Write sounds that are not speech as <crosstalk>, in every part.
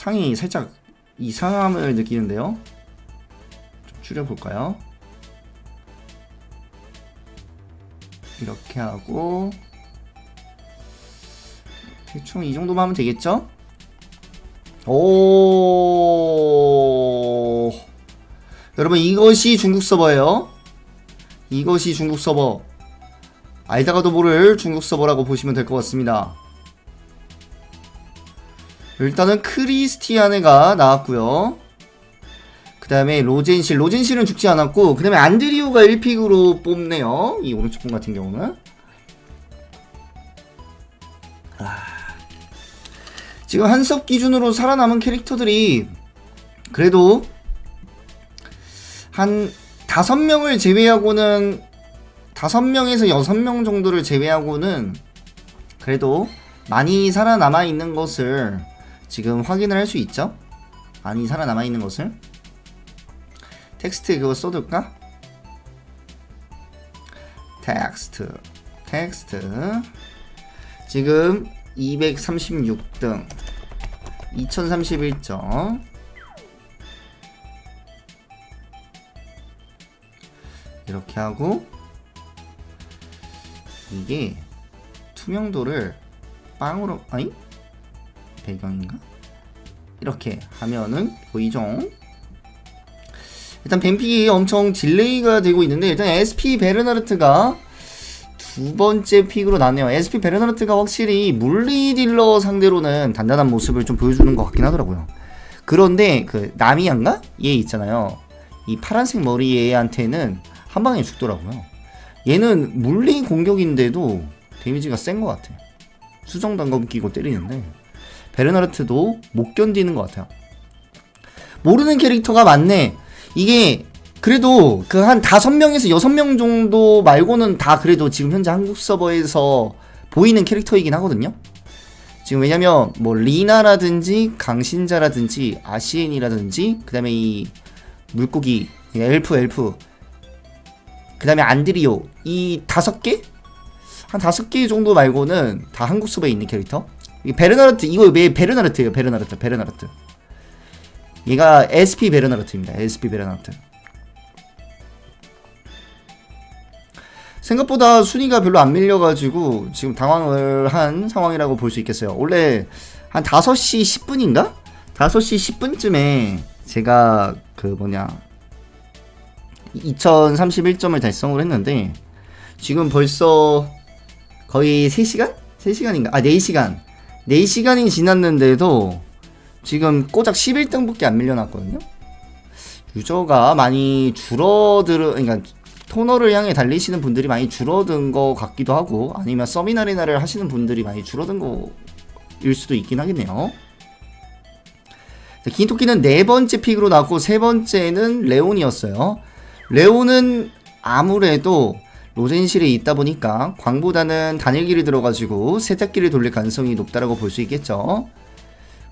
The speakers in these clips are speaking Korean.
창이 살짝 이상함을 느끼는데요. 좀 줄여볼까요? 이렇게 하고 대충 이 정도만 하면 되겠죠? 오 여러분 이것이 중국 서버예요. 이것이 중국 서버. 알다가도 모를 중국 서버라고 보시면 될 것 같습니다. 일단은 크리스티아네가 나왔고요. 그 다음에 로젠실. 로젠실은 죽지 않았고, 그 다음에 안드리오가 1픽으로 뽑네요. 이 오른쪽 분 같은 경우는. 아. 지금 한섭 기준으로 살아남은 캐릭터들이 그래도 한 다섯 명을 제외하고는 다섯 명에서 여섯 명 정도를 제외하고는 그래도 많이 살아남아 있는 것을 지금 확인을 할 수 있죠? 많이 살아남아 있는 것을 텍스트 그거 써둘까? 텍스트 텍스트 지금 236등 2031점 이렇게 하고 이게 투명도를 빵으로 아니 배경인가? 이렇게 하면은 보이죠? 일단 뱀픽이 엄청 딜레이가 되고 있는데 일단 SP 베르나르트가 두 번째 픽으로 나네요. SP 베르나르트가 확실히 물리 딜러 상대로는 단단한 모습을 좀 보여주는 것 같긴 하더라고요. 그런데 그 나미안가? 얘 있잖아요. 이 파란색 머리 얘한테는 한 방에 죽더라고요. 얘는 물리 공격인데도 데미지가 센 것 같아. 수정 단검 끼고 때리는데 베르나르트도 못 견디는 것 같아요. 모르는 캐릭터가 많네. 이게 그래도 그 한 다섯 명에서 여섯 명 정도 말고는 다 그래도 지금 현재 한국 서버에서 보이는 캐릭터이긴 하거든요. 지금 왜냐면 뭐 리나라든지 강신자라든지 아시엔이라든지 그다음에 이 물고기 엘프 엘프 그 다음에 안드리오 이 다섯 개? 한 다섯 개 정도 말고는 다 한국 서버에 있는 캐릭터 이 베르나르트 이거 왜 베르나르트예요 베르나르트 베르나르트 얘가 SP 베르나르트입니다 SP 베르나르트 생각보다 순위가 별로 안 밀려가지고 지금 당황을 한 상황이라고 볼 수 있겠어요 원래 한 5시 10분인가? 5시 10분쯤에 제가 그 뭐냐 2031점을 달성을 했는데 지금 벌써 거의 3시간? 3시간인가? 아 4시간 4시간이 지났는데도 지금 꼬작 11등밖에 안 밀려났거든요. 유저가 많이 줄어들 그러니까 토너를 향해 달리시는 분들이 많이 줄어든 것 같기도 하고 아니면 서미나리나를 하시는 분들이 많이 줄어든 거일 수도 있긴 하겠네요. 긴 토끼는 네 번째 픽으로 나왔고 세 번째는 레온이었어요. 레오는 아무래도 로젠실에 있다 보니까 광보다는 단일기를 들어가지고 세탁기를 돌릴 가능성이 높다라고 볼 수 있겠죠.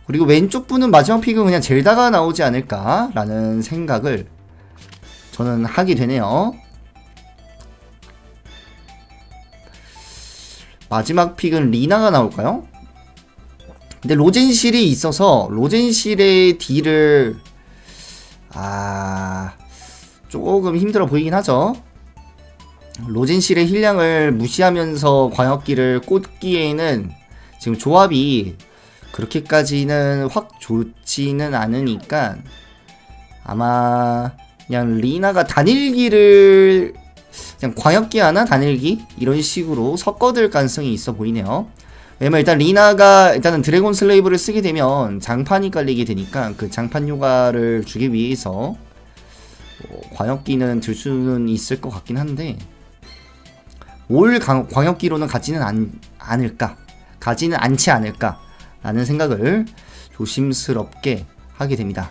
그리고 왼쪽 분은 마지막 픽은 그냥 젤다가 나오지 않을까라는 생각을 저는 하게 되네요. 마지막 픽은 리나가 나올까요? 근데 로젠실이 있어서 로젠실의 딜을 아 조금 힘들어 보이긴 하죠. 로젠실의 힐량을 무시하면서 광역기를 꽂기에는 지금 조합이 그렇게까지는 확 좋지는 않으니까 아마 그냥 리나가 단일기를 그냥 광역기 하나 단일기 이런 식으로 섞어들 가능성이 있어 보이네요. 왜냐면 일단 리나가 일단은 드래곤 슬레이브를 쓰게 되면 장판이 깔리게 되니까 그 장판 효과를 주기 위해서 뭐 광역기는 들 수는 있을 것 같긴 한데 올 강, 광역기로는 가지는 않, 않을까 가지는 않지 않을까 라는 생각을 조심스럽게 하게 됩니다.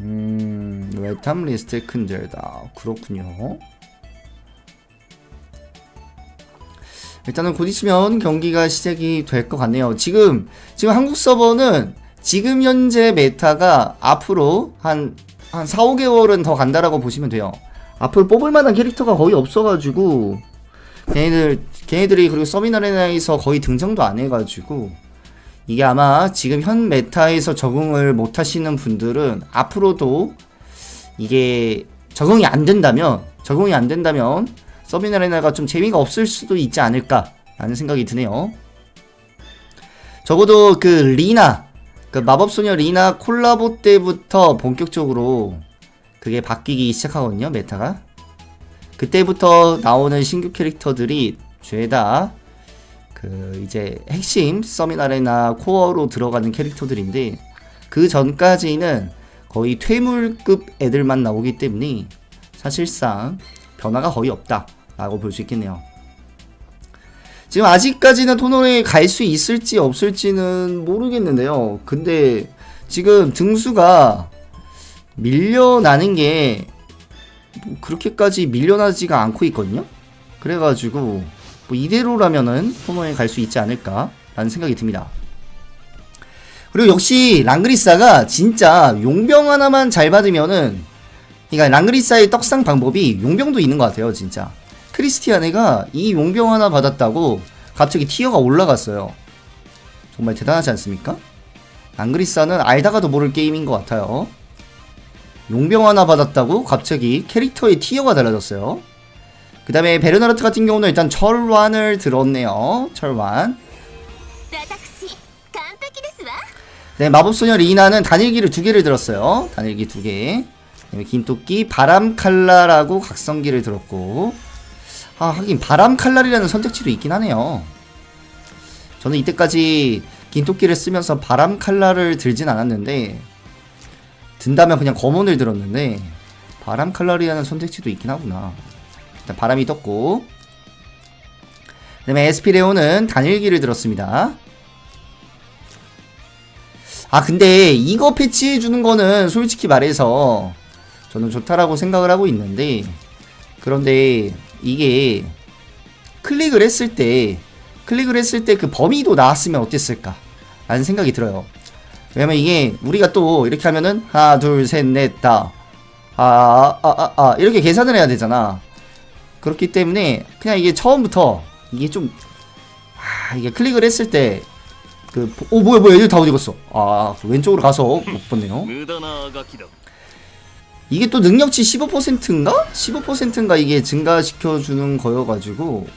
음, 웨탐 리스트 큰 젤다. 그렇군요. 일단은 곧 있으면 경기가 시작이 될 것 같네요. 지금, 지금 한국 서버는 지금 현재 메타가 앞으로 한, 한 4, 5개월은 더 간다라고 보시면 돼요. 앞으로 뽑을 만한 캐릭터가 거의 없어가지고 걔네들 걔네들이 그리고 서미나레나에서 거의 등장도 안 해가지고 이게 아마 지금 현 메타에서 적응을 못 하시는 분들은 앞으로도 이게 적응이 안 된다면 적응이 안 된다면 서미나레나가 좀 재미가 없을 수도 있지 않을까 라는 생각이 드네요. 적어도 그 리나 그 마법소녀 리나 콜라보 때부터 본격적으로 그게 바뀌기 시작하거든요 메타가 그때부터 나오는 신규 캐릭터들이 죄다 그 이제 핵심 서미나레나 코어로 들어가는 캐릭터들인데 그 전까지는 거의 퇴물급 애들만 나오기 때문에 사실상 변화가 거의 없다라고 볼 수 있겠네요. 지금 아직까지는 토너에 갈 수 있을지 없을지는 모르겠는데요. 근데 지금 등수가 밀려나는 게 뭐 그렇게까지 밀려나지가 않고 있거든요. 그래가지고 뭐 이대로라면은 토너에 갈 수 있지 않을까라는 생각이 듭니다. 그리고 역시 랑그리사가 진짜 용병 하나만 잘 받으면은 그러니까 랑그리사의 떡상 방법이 용병도 있는 것 같아요, 진짜. 크리스티아네가 이 용병 하나 받았다고 갑자기 티어가 올라갔어요. 정말 대단하지 않습니까? 안그리사는 알다가도 모를 게임인 것 같아요. 용병 하나 받았다고 갑자기 캐릭터의 티어가 달라졌어요. 그 다음에 베르나르트 같은 경우는 일단 철완을 들었네요. 철완. 네, 마법소녀 리나는 단일기를 두 개를 들었어요. 단일기 두 개. 김토끼 바람칼라라고 각성기를 들었고. 아, 하긴 바람 칼날이라는 선택지도 있긴 하네요. 저는 이때까지 긴토끼를 쓰면서 바람 칼날을 들진 않았는데 든다면 그냥 검원을 들었는데 바람 칼날이라는 선택지도 있긴 하구나. 일단 바람이 떴고. 그 다음에 에스피레오는 단일기를 들었습니다. 아 근데 이거 패치해 주는 거는 솔직히 말해서 저는 좋다라고 생각을 하고 있는데 그런데 이게 클릭을 했을 때 클릭을 했을 때 그 범위도 나왔으면 어땠을까 라는 생각이 들어요 왜냐면 이게 우리가 또 이렇게 하면은 하나 둘셋 넷다 아, 아, 아, 아, 이렇게 계산을 해야 되잖아 그렇기 때문에 그냥 이게 처음부터 이게 좀 아, 이게 클릭을 했을 때 그, 오, 뭐야, 뭐야, 얘들 다 어디 갔어? 아, 왼쪽으로 가서 못 봤네요. <laughs> 이게 또 능력치 15%인가? 15%인가 이게 증가시켜주는 거여가지고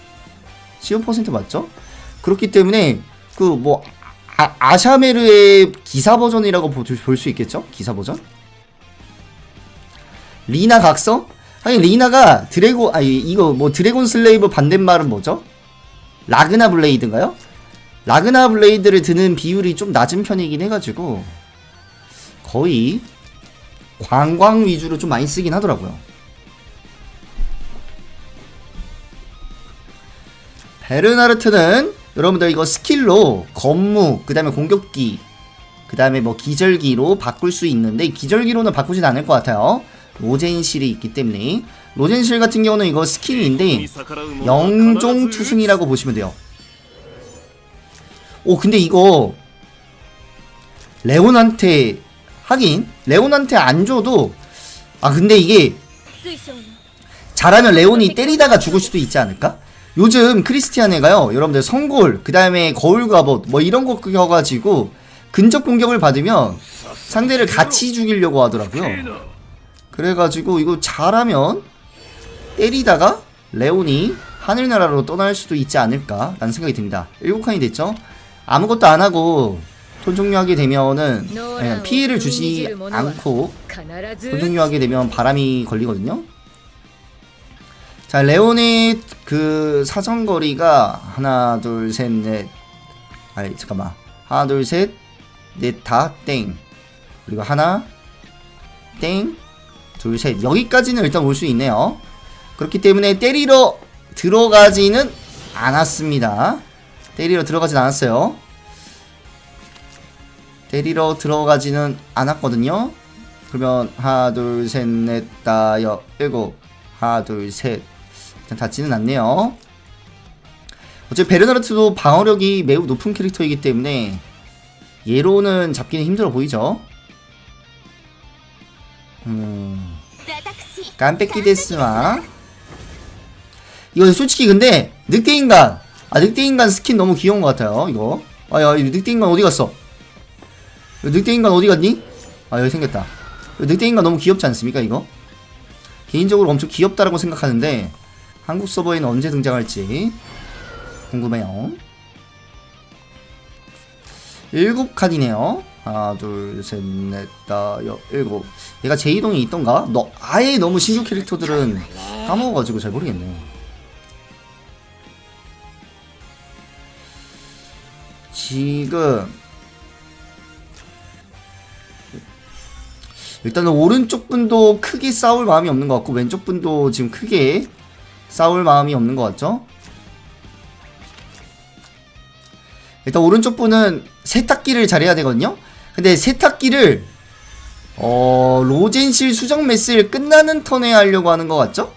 15% 맞죠? 그렇기 때문에 그 뭐 아, 샤메르의 기사 버전이라고 볼 수 있겠죠? 기사 버전? 리나 각서? 아니 리나가 드래곤 아니 이거 뭐 드래곤 슬레이브 반대말은 뭐죠? 라그나 블레이드인가요? 라그나 블레이드를 드는 비율이 좀 낮은 편이긴 해가지고 거의 관광 위주로 좀 많이 쓰긴 하더라고요. 베르나르트는 여러분들 이거 스킬로 건무, 그 다음에 공격기, 그 다음에 뭐 기절기로 바꿀 수 있는데 기절기로는 바꾸진 않을 것 같아요. 로젠실이 있기 때문에 로젠실 같은 경우는 이거 스킬인데 영종 투승이라고 보시면 돼요. 오 근데 이거 레온한테 하긴 레온한테 안 줘도 아 근데 이게 잘하면 레온이 때리다가 죽을 수도 있지 않을까? 요즘 크리스티안애가요 여러분들 성골 그 다음에 거울갑옷 뭐 이런 거 껴가지고 근접 공격을 받으면 상대를 같이 죽이려고 하더라고요. 그래가지고 이거 잘하면 때리다가 레온이 하늘나라로 떠날 수도 있지 않을까 라는 생각이 듭니다. 7칸이 됐죠? 아무것도 안하고 톤 종료하게 되면은 그냥 피해를 주지 않고 톤 종료하게 되면 바람이 걸리거든요. 자 레온의 그 사정거리가 하나 둘 셋 넷. 아니 잠깐만. 하나 둘 셋 넷 다 땡. 그리고 하나 땡 둘 셋. 여기까지는 일단 올 수 있네요. 그렇기 때문에 때리러 들어가지는 않았습니다. 때리러 들어가진 않았어요 때리러 들어가지는 않았거든요. 그러면 하나 둘셋넷 다여 일곱. 하나 둘셋. 일단 닿지는 않네요. 어차피 베르나르트도 방어력이 매우 높은 캐릭터이기 때문에 얘로는 잡기는 힘들어 보이죠. 음... 私 깜빡이 데스마 이거 솔직히 근데 늑대인간. 아 늑대인간 스킨 너무 귀여운 것 같아요 이거. 아야 늑대인간 어디 갔어 늑대인간 어디 갔니? 아 여기 생겼다 늑대인간 너무 귀엽지 않습니까 이거? 개인적으로 엄청 귀엽다라고 생각하는데 한국 서버에는 언제 등장할지 궁금해요 일곱 칸이네요 하나 둘셋넷 다 여, 일곱 얘가 제2동이 있던가? 너 아예 너무 신규 캐릭터들은 까먹어가지고 잘 모르겠네 지금 일단은 오른쪽 분도 크게 싸울 마음이 없는 것 같고 왼쪽 분도 지금 크게 싸울 마음이 없는 것 같죠? 일단 오른쪽 분은 세탁기를 잘해야 되거든요? 근데 세탁기를 어 로젠실 수정 메스를 끝나는 턴에 하려고 하는 것 같죠?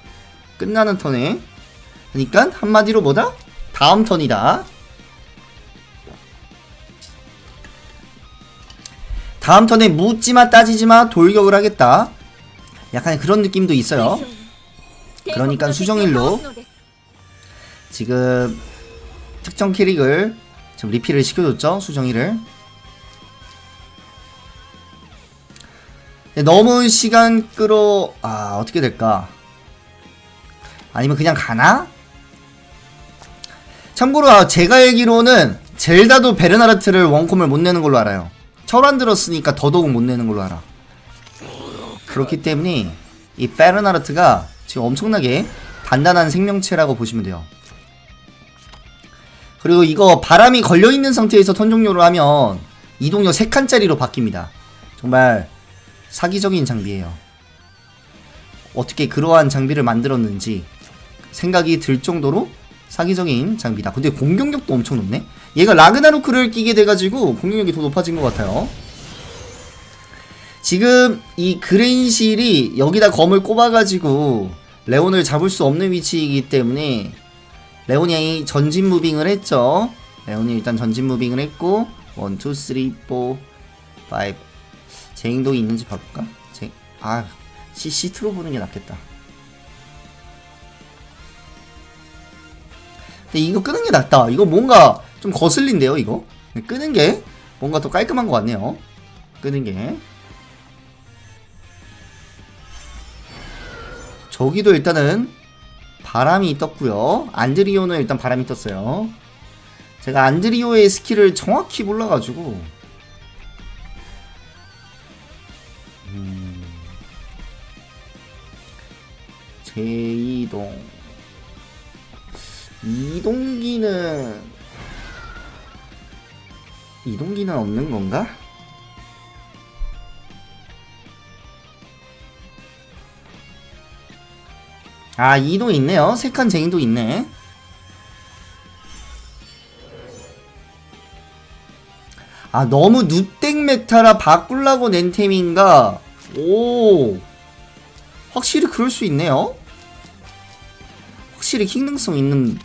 끝나는 턴에 그러니까 한마디로 뭐다? 다음 턴이다 다음 턴에 묻지마 따지지마 돌격을 하겠다. 약간 그런 느낌도 있어요. 그러니까 수정일로 지금 특정 캐릭을 지금 리필을 시켜줬죠 수정이를 너무 시간 끌어 아 어떻게 될까? 아니면 그냥 가나? 참고로 아, 제가 알기로는 젤다도 베르나르트를 원콤을 못 내는 걸로 알아요 철안 들었으니까 더더욱 못 내는 걸로 알아. 그렇기 때문에 이 베르나르트가 지금 엄청나게 단단한 생명체라고 보시면 돼요. 그리고 이거 바람이 걸려있는 상태에서 턴 종료를 하면 이동력 3칸짜리로 바뀝니다. 정말 사기적인 장비예요. 어떻게 그러한 장비를 만들었는지 생각이 들 정도로 사기적인 장비다. 근데 공격력도 엄청 높네. 얘가 라그나로크를 끼게 돼가지고 공격력이 더 높아진 것 같아요. 지금 이 그레인실이 여기다 검을 꼽아가지고 레온을 잡을 수 없는 위치이기 때문에 레온이 전진 무빙을 했죠. 레온이 일단 전진 무빙을 했고 1, 2, 3, 4, 5 제 행동이 있는지 봐볼까? 제... 아 시, 시트로 보는 게 낫겠다 근데 이거 끄는 게 낫다. 이거 뭔가 좀 거슬린데요 이거? 끄는 게 뭔가 더 깔끔한 것 같네요. 끄는 게. 저기도 일단은 바람이 떴고요. 안드리오는 일단 바람이 떴어요. 제가 안드리오의 스킬을 정확히 몰라가지고. 음... 제2동 이동기는 이동기는 없는 건가? 아 이동 있네요. 세칸 쟁이도 있네. 아 너무 누땡 메타라 바꾸려고 낸 템인가? 오 확실히 그럴 수 있네요. 확실히 킹능성 있는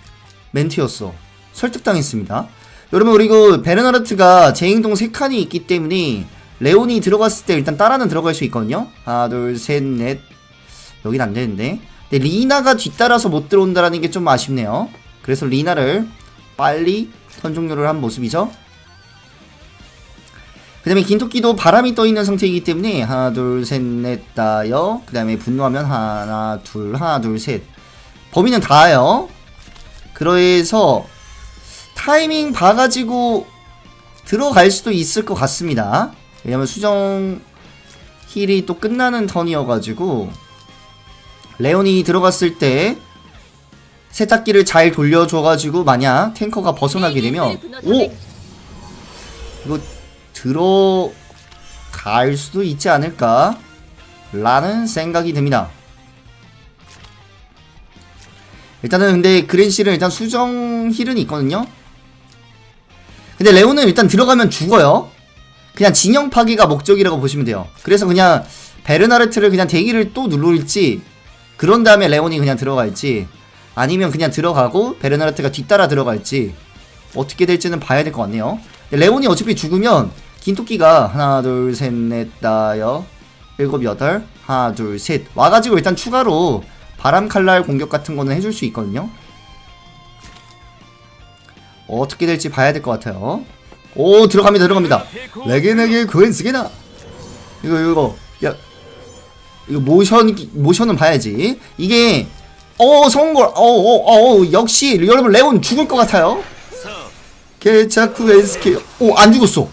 멘트였어. 설득당했습니다. 여러분 그리고 베르나르트가 제행동 3칸이 있기 때문에 레온이 들어갔을 때 일단 따라는 들어갈 수 있거든요. 하나 둘셋넷. 여긴 안 되는데. 근데 리나가 뒤따라서 못 들어온다라는 게 좀 아쉽네요. 그래서 리나를 빨리 턴 종료를 한 모습이죠. 그 다음에 긴토끼도 바람이 떠있는 상태이기 때문에 하나 둘 셋 넷 다여 그 다음에 분노하면 하나 둘 하나 둘 셋. 범위는 다요 그래서 타이밍 봐가지고 들어갈 수도 있을 것 같습니다 왜냐면 수정 힐이 또 끝나는 턴이어가지고 레온이 들어갔을 때 세탁기를 잘 돌려줘가지고 만약 탱커가 벗어나게 되면 오! 이거 들어갈 수도 있지 않을까 라는 생각이 듭니다 일단은 근데 그랜실은 일단 수정 힐은 있거든요. 근데 레오는 일단 들어가면 죽어요. 그냥 진영 파기가 목적이라고 보시면 돼요. 그래서 그냥 베르나르트를 그냥 대기를 또 누를지 그런 다음에 레온이 그냥 들어갈지 아니면 그냥 들어가고 베르나르트가 뒤따라 들어갈지 어떻게 될지는 봐야 될 것 같네요. 레온이 어차피 죽으면 긴토끼가 하나 둘 셋 넷 다여 일곱 여덟 하나 둘 셋 와가지고 일단 추가로 바람 칼날 공격 같은 거는 해줄 수 있거든요. 어, 어떻게 될지 봐야 될 것 같아요. 오 들어갑니다 들어갑니다. 레게네게 그웬스게나 이거 이거 야 이거 모션 모션은 봐야지. 이게 어 성공 어어어 역시 여러분 레온 죽을 것 같아요. 개차쿠 SK 오안 죽었어. 야,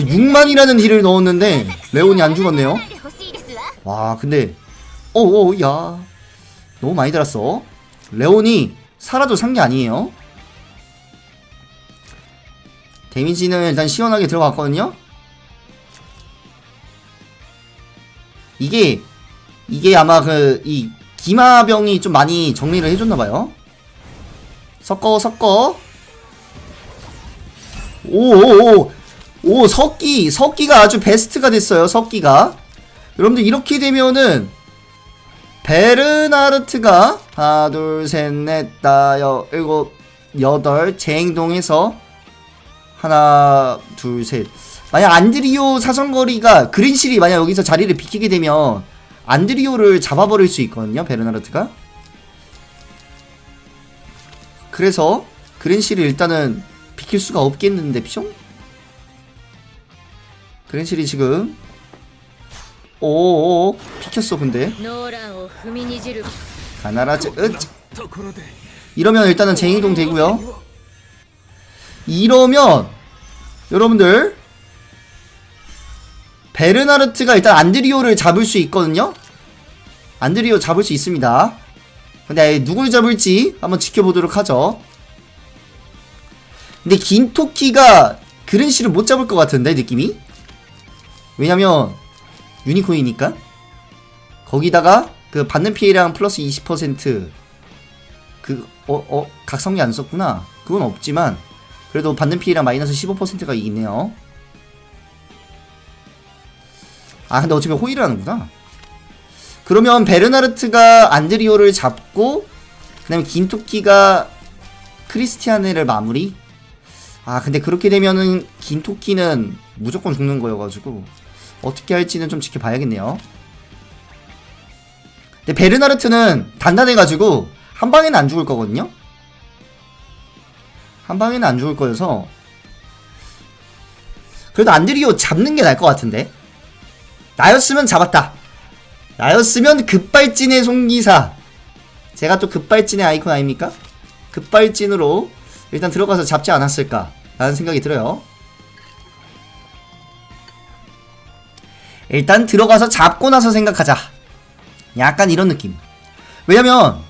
6만이라는 힐을 넣었는데 레온이 안 죽었네요. 와 근데 어어야 너무 많이 달았어. 레온이 살아도 산 게 아니에요. 데미지는 일단 시원하게 들어갔거든요. 이게 이게 아마 그 이 기마병이 좀 많이 정리를 해줬나봐요. 섞어 섞어. 오오오. 오 석기 석기가 아주 베스트가 됐어요 석기가. 여러분들 이렇게 되면은 베르나르트가 하나 둘셋넷 다여 일곱 여덟 재행동해서 하나 둘셋. 만약 안드리오 사정거리가 그린실이 만약 여기서 자리를 비키게 되면 안드리오를 잡아버릴 수 있거든요 베르나르트가. 그래서 그린실이 일단은 비킬 수가 없겠는데 뿅 그린실이 지금 오오오 피켰어 근데. 가나라즈 으쯔 이러면 일단은 쟁이동 되고요. 이러면 여러분들 베르나르트가 일단 안드리오를 잡을 수 있거든요. 안드리오 잡을 수 있습니다. 근데 누굴 잡을지 한번 지켜보도록 하죠. 근데 긴토끼가 그린씨를 못 잡을 것 같은데 느낌이? 왜냐면 유니콘이니까 거기다가 그 받는 피해량 플러스 20% 그, 어, 어, 각성기 안 썼구나. 그건 없지만, 그래도 받는 피해량 마이너스 15%가 있네요. 아, 근데 어차피 호의를 하는구나. 그러면 베르나르트가 안드리오를 잡고, 그 다음에 긴토끼가 크리스티아네를 마무리? 아, 근데 그렇게 되면은 긴토끼는 무조건 죽는 거여가지고, 어떻게 할지는 좀 지켜봐야겠네요. 근데 베르나르트는 단단해가지고, 한 방에는 안 죽을 거거든요? 한 방에는 안 죽을 거여서 그래도 안드리오 잡는 게 나을 것 같은데 나였으면 잡았다 나였으면 급발진의 송기사 제가 또 급발진의 아이콘 아닙니까? 급발진으로 일단 들어가서 잡지 않았을까 라는 생각이 들어요 일단 들어가서 잡고 나서 생각하자. 약간 이런 느낌. 왜냐면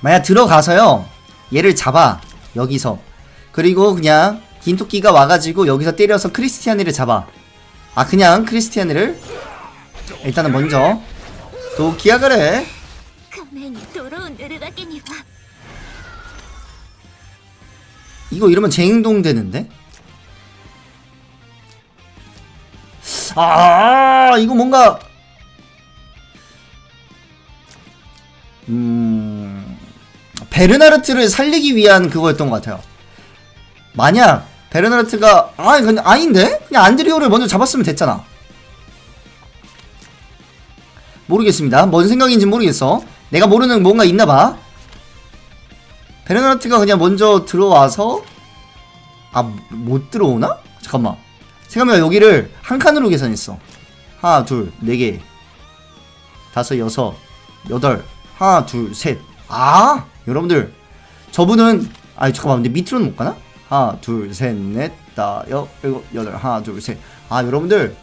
만약 들어가서요. 얘를 잡아. 여기서. 그리고 그냥 긴 토끼가 와가지고 여기서 때려서 크리스티아니를 잡아. 아 그냥 크리스티아니를 일단은 먼저 또 기약을 해. 이거 이러면 재행동 되는데? 아 이거 뭔가 음 베르나르트를 살리기 위한 그거였던 것 같아요. 만약 베르나르트가 아 근데 아닌데 그냥 안드리오를 먼저 잡았으면 됐잖아. 모르겠습니다. 뭔 생각인지 모르겠어. 내가 모르는 뭔가 있나봐. 베르나르트가 그냥 먼저 들어와서 아 못 들어오나? 잠깐만. 생각해보면 여기를 한 칸으로 계산했어. 하나, 둘, 네 개, 다섯, 여섯, 여덟, 하나, 둘, 셋. 아, 여러분들, 저분은 아니 잠깐만, 근데 밑으로는 못 가나? 하나, 둘, 셋, 넷, 다, 여, 일곱, 여덟, 하나, 둘, 셋. 아, 여러분들,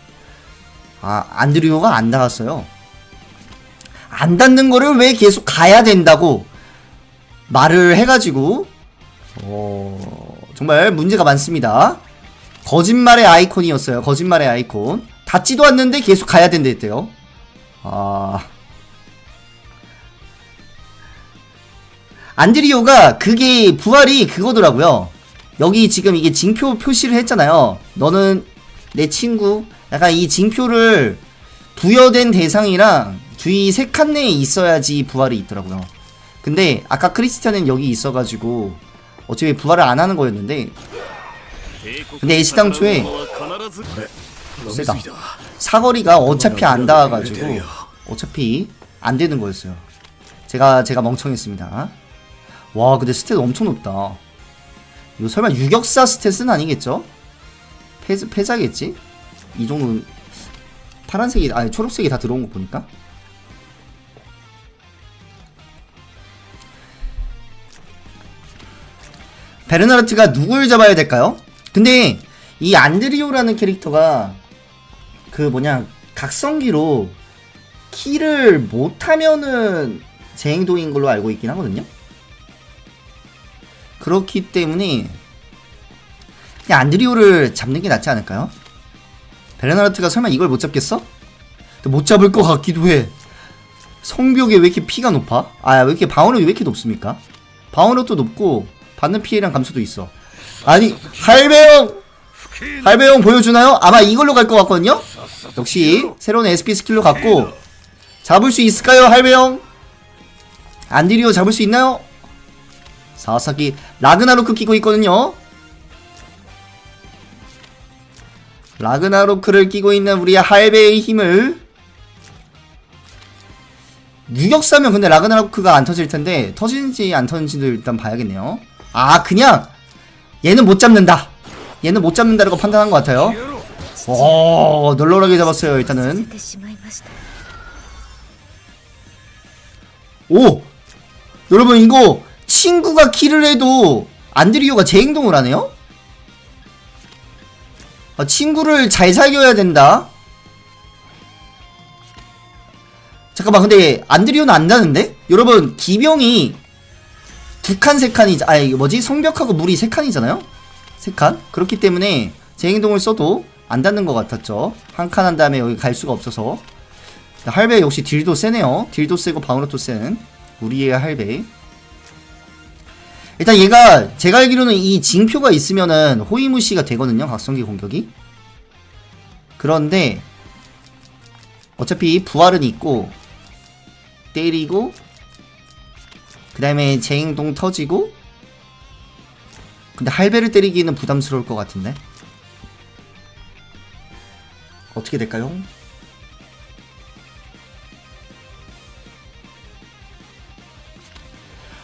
아 안드리오가 안 닿았어요. 안 닿는 거를 왜 계속 가야 된다고 말을 해가지고 어, 정말 문제가 많습니다. 거짓말의 아이콘이었어요. 거짓말의 아이콘. 닿지도 않는데 계속 가야 된다 했대요. 아. 안드리오가 그게 부활이 그거더라고요. 여기 지금 이게 징표 표시를 했잖아요. 너는 내 친구. 약간 이 징표를 부여된 대상이랑 주위 세 칸 내에 있어야지 부활이 있더라고요. 근데 아까 크리스티안은 여기 있어가지고 어차피 부활을 안 하는 거였는데 근데 이 시당 초에 네. 세다 사거리가 어차피 안 닿아가지고 어차피 안 되는 거였어요. 제가 제가 멍청했습니다. 와 근데 스탯 엄청 높다. 이거 설마 유격사 스탯은 아니겠죠? 패, 패자겠지? 이 정도 파란색이 아니 초록색이 다 들어온 거 보니까 베르나르트가 누굴 잡아야 될까요? 근데 이 안드리오라는 캐릭터가 그 뭐냐 각성기로 키를 못하면은 재행동인 걸로 알고 있긴 하거든요. 그렇기 때문에 그냥 안드리오를 잡는 게 낫지 않을까요? 베르나르트가 설마 이걸 못 잡겠어? 못 잡을 것 같기도 해. 성벽에 왜 이렇게 피가 높아? 아, 왜 이렇게 방어력이 왜 이렇게 높습니까? 방어력도 높고 받는 피해량 감소도 있어. 아니, 할배형! 할배형 보여주나요? 아마 이걸로 갈 것 같거든요? 역시 새로운 SP 스킬로 갔고 잡을 수 있을까요, 할배형? 안드리오 잡을 수 있나요? 사사기 라그나로크 끼고 있거든요. 라그나로크를 끼고 있는 우리 할배의 힘을 유격사면 근데 라그나로크가 안 터질 텐데 터지는지 안 터지는지도 일단 봐야겠네요. 아 그냥 얘는 못 잡는다. 얘는 못 잡는다라고 판단한 것 같아요. 오, 널널하게 잡았어요, 일단은. 오! 여러분, 이거, 친구가 킬을 해도, 안드리오가 제 행동을 하네요? 아, 친구를 잘 살겨야 된다. 잠깐만, 근데, 안드리오는 안다는데? 여러분, 기병이, 두 칸 세 칸이 아니 이게 뭐지 성벽하고 물이 세 칸이잖아요? 세 칸? 그렇기 때문에 재행동을 써도 안 닿는 것 같았죠. 한 칸 한 다음에 여기 갈 수가 없어서 할배 역시 딜도 세네요. 딜도 세고 방어력도 센 우리의 할배. 일단 얘가 제가 알기로는 이 징표가 있으면은 호위무시가 되거든요. 각성기 공격이. 그런데 어차피 부활은 있고 때리고 그 다음에 재행동 터지고 근데 할배를 때리기는 부담스러울 것 같은데 어떻게 될까요?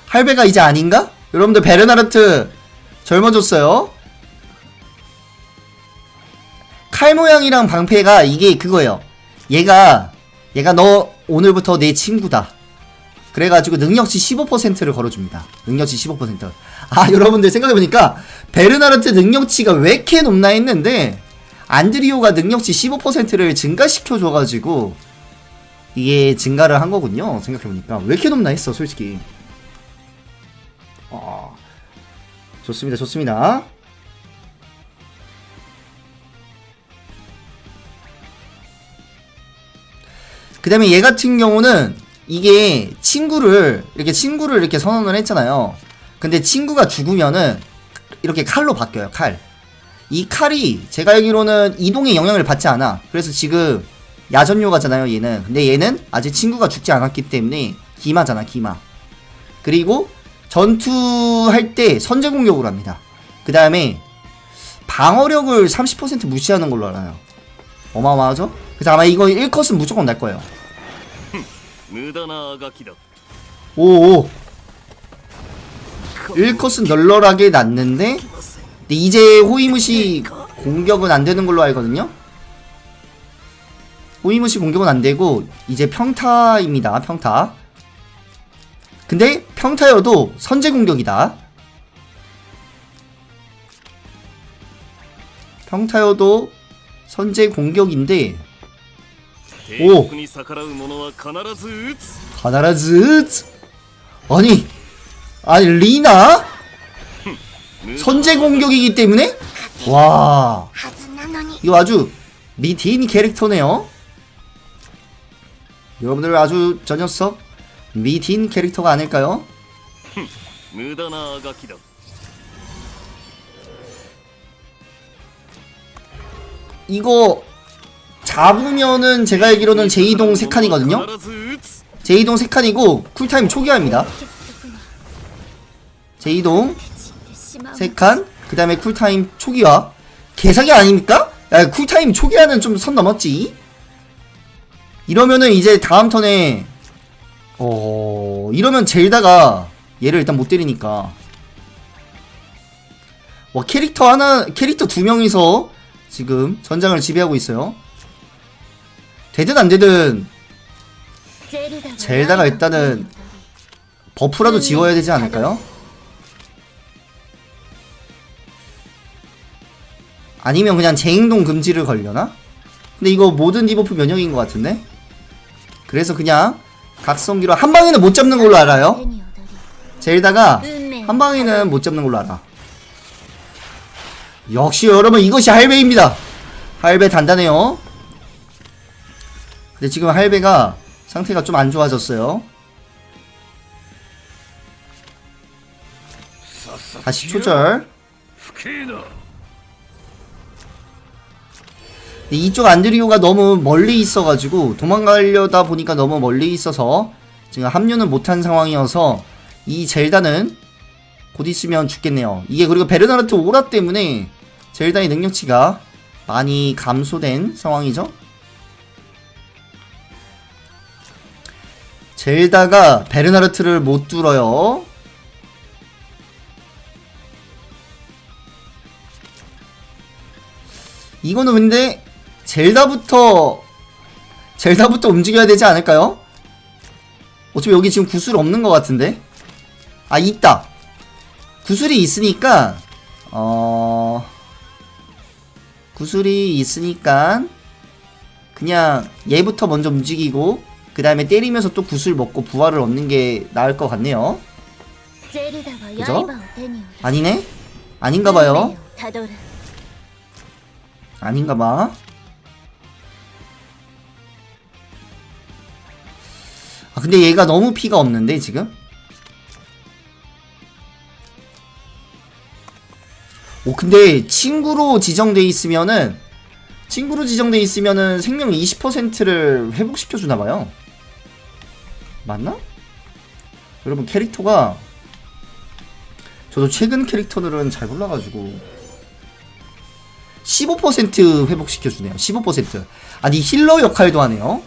할배가 이제 아닌가? 여러분들 베르나르트 젊어졌어요. 칼 모양이랑 방패가 이게 그거예요. 얘가 얘가 너 오늘부터 내 친구다. 그래가지고 능력치 15%를 걸어줍니다. 능력치 15%. 아 <laughs> 여러분들 생각해보니까 베르나르트 능력치가 왜 이렇게 높나 했는데 안드리오가 능력치 15%를 증가시켜줘가지고 이게 증가를 한 거군요. 생각해보니까 왜 이렇게 높나 했어 솔직히. 아, 좋습니다, 좋습니다. 그 다음에 얘 같은 경우는 이게 친구를, 이렇게 친구를 이렇게 선언을 했잖아요. 근데 친구가 죽으면은 이렇게 칼로 바뀌어요, 칼. 이 칼이 제가 알기로는 이동에 영향을 받지 않아. 그래서 지금 야전료가잖아요, 얘는. 근데 얘는 아직 친구가 죽지 않았기 때문에 기마잖아, 기마. 그리고 전투할 때 선제 공격을 합니다. 그 다음에 방어력을 30% 무시하는 걸로 알아요. 어마어마하죠? 그래서 아마 이거 1컷은 무조건 날 거예요. 無駄なあがきだ 오오. 1컷은 널널하게 났는데 근데 이제 호위무시 공격은 안 되는 걸로 알거든요. 호위무시 공격은 안 되고 이제 평타입니다. 평타. 근데 평타여도 선제 공격이다. 평타여도 선제 공격인데 오! 가나라즈 아니 아니 리나? 선제 공격이기 때문에? 와 이거 아주 미인 캐릭터네요 여러분들 아주 저 녀석 미인 캐릭터가 아닐까요? 이거 잡으면은 제가 알기로는 제이동 3칸이거든요. 제이동 3칸이고 쿨타임 초기화입니다. 제이동 3칸 그 다음에 쿨타임 초기화. 개사기 아닙니까? 야 쿨타임 초기화는 좀 선 넘었지. 이러면은 이제 다음 턴에 어... 이러면 젤다가 얘를 일단 못 때리니까. 와 캐릭터 하나 캐릭터 두 명이서 지금 전장을 지배하고 있어요. 되든 안 되든 젤다가 일단은 버프라도 지워야 되지 않을까요? 아니면 그냥 재행동 금지를 걸려나? 근데 이거 모든 디버프 면역인 것 같은데? 그래서 그냥 각성기로 한 방에는 못 잡는 걸로 알아요. 젤다가 한 방에는 못 잡는 걸로 알아. 역시 여러분 이것이 할배입니다. 할배 단단해요. 근데 지금 할배가 상태가 좀 안 좋아졌어요. 다시 초절. 이쪽 안드리오가 너무 멀리 있어가지고 도망가려다 보니까 너무 멀리 있어서 지금 합류는 못한 상황이어서 이 젤다는 곧 있으면 죽겠네요. 이게 그리고 베르나르트 오라 때문에 젤다의 능력치가 많이 감소된 상황이죠. 젤다가 베르나르트를 못 뚫어요. 이거는 근데 젤다부터 젤다부터 움직여야 되지 않을까요? 어차피 여기 지금 구슬 없는 것 같은데 아 있다 구슬이 있으니까 어 구슬이 있으니까 그냥 얘부터 먼저 움직이고 그 다음에 때리면서 또 구슬 먹고 부활을 얻는 게 나을 것 같네요 그죠? 아니네? 아닌가봐요 아닌가봐 아 근데 얘가 너무 피가 없는데 지금? 오 근데 친구로 지정돼 있으면은 친구로 지정돼 있으면은 생명 20%를 회복시켜주나봐요 맞나? 여러분 캐릭터가 저도 최근 캐릭터들은 잘 골라가지고 15% 회복시켜주네요. 15% 아니 힐러 역할도 하네요.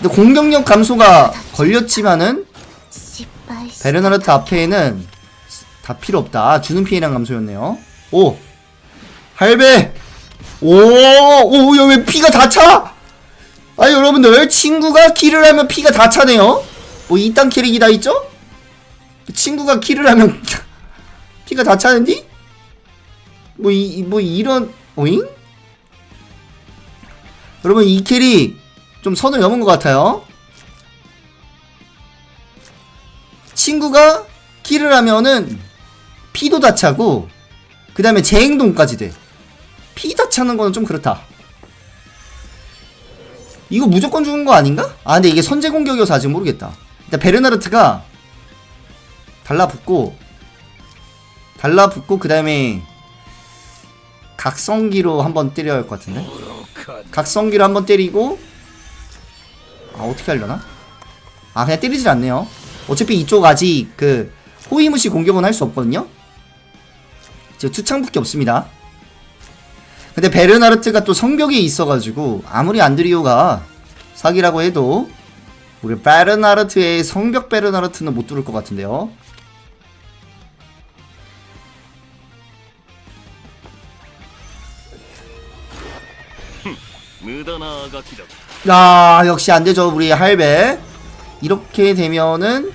근데 공격력 감소가 걸렸지만은 베르나르트 앞에는 다 필요 없다. 아, 주는 피해량 감소였네요. 오! 할배! 오오야왜 피가 다 차? 아니, 여러분들, 친구가 킬을 하면 피가 다 차네요? 뭐, 이딴 캐릭이 다 있죠? 친구가 킬을 하면 <laughs> 피가 다 차는디? 뭐, 이, 뭐, 이런, 오잉? 여러분, 이 캐릭 좀 선을 넘은 것 같아요. 친구가 킬을 하면은 피도 다 차고 그 다음에 재행동까지 돼. 피 다 차는 거는 좀 그렇다. 이거 무조건 죽은 거 아닌가? 아 근데 이게 선제 공격이어서 아직 모르겠다. 일단 베르나르트가 달라붙고 달라붙고 그 다음에 각성기로 한번 때려야 할 것 같은데? 각성기로 한번 때리고 아 어떻게 하려나? 아 그냥 때리질 않네요. 어차피 이쪽 아직 그 호위무시 공격은 할 수 없거든요. 지금 투창밖에 없습니다. 근데 베르나르트가 또 성벽에 있어가지고 아무리 안드리오가 사기라고 해도 우리 베르나르트의 성벽 베르나르트는 못 뚫을 것 같은데요. 야 역시 안되죠 우리 할배 이렇게 되면은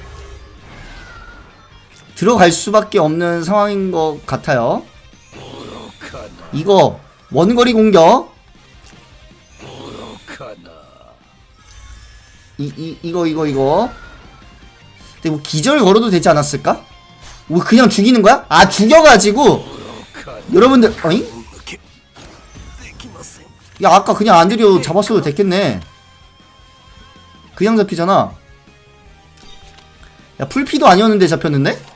들어갈 수밖에 없는 상황인 것 같아요 이거 원거리 공격. 이, 이, 이거, 이거, 이거. 근데 뭐 기절 걸어도 되지 않았을까? 뭐 그냥 죽이는 거야? 아, 죽여가지고. 여러분들, 어잉? 야, 아까 그냥 안드리오 잡았어도 됐겠네. 그냥 잡히잖아. 야, 풀피도 아니었는데 잡혔는데?